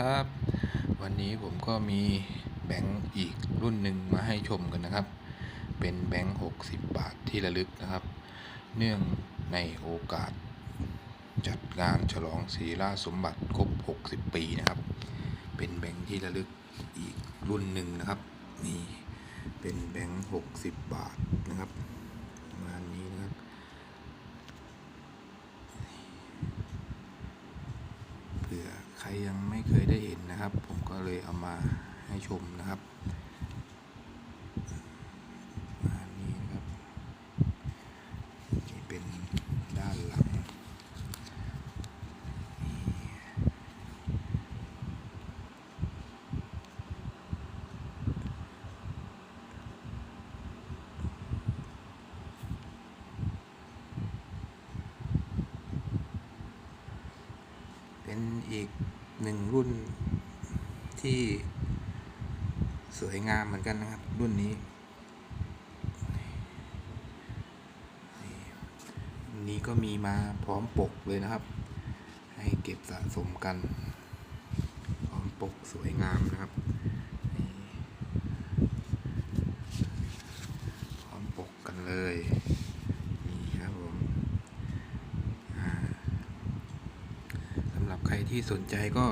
ครับ วันนี้ผมก็มีแบงค์อีกรุ่นหนึ่งมาให้ชมกันนะครับ เป็นแบงค์60 บาทที่ระลึกนะครับ เนื่องในโอกาสจัดงานฉลองศีราสมบัติครบ 60 ปีนะครับ เป็นแบงค์ที่ระลึกอีกรุ่นหนึ่งนะครับ นี่เป็นแบงค์60 บาทนะครับประมาณนี้นะครับ เผื่อ ใครยังไม่เคยได้เห็นนะครับ ผมก็เลยเอามาให้ชมนะครับประมาณนี้นะครับนี่เป็นด้านหลังนี่ เป็นอีกหนึ่งรุ่นที่สวยงามเหมือนกันนะครับ รุ่นนี้ นี่ก็มีมาพร้อมปกเลยนะครับ ให้เก็บสะสมกัน พร้อมปกสวยงามนะครับ พร้อมปกกันเลยนี่ครับผมอ่าสำหรับใคร ที่สนใจก็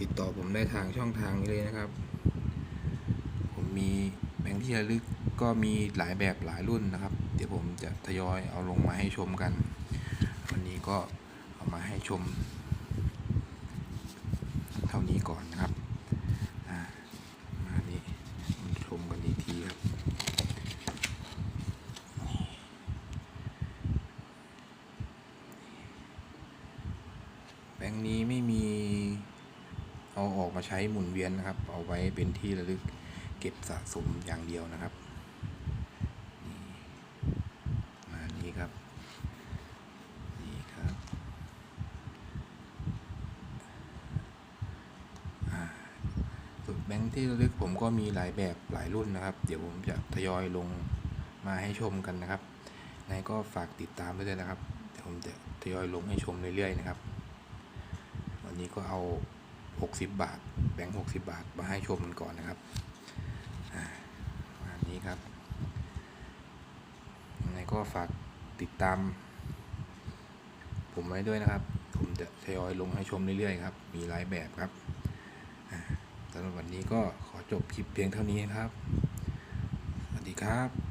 ติดต่อผมได้ทางช่องทางนี้เลยนะครับ ผมมีแบงค์ที่ระลึกก็มีหลายแบบหลายรุ่นนะครับ เดี๋ยวผมจะทยอยเอาลงมาให้ชมกัน วันนี้ก็เอามาให้ชม เท่านี้ก่อนนะครับอ่ามานี้มาชมกันอีกทีครับ แบ งนี้ไม่มีเอาออกมาใช้หมุนเวียนนะครับ เอาไว้เป็นที่ระลึกเก็บสะสมอย่างเดียวนะครับมานี้ครับนี่ครับส่วนแบงค์ที่ระลึกผมก็มีหลายแบบหลายรุ่นนะครับ เดี๋ยวผมจะทยอยลงมาให้ชมกันนะครับไงก็ฝากติดตามด้วยนะครับ เดี๋ยวผมจะทยอยลงให้ชมเรื่อยๆนะครับ นี้ก็เอา 60 บาท แบงค์60 บาท มาให้ชมกันก่อนนะครับอ่าประมาณนี้ครับยังไงก็ฝากติดตาม ผมไว้ด้วยนะครับ ผมจะทยอยลงให้ชมเรื่อยๆครับ มีหลายแบบครับสำหรับวันนี้ก็ขอจบคลิปเพียงเท่านี้ครับ สวัสดีครับ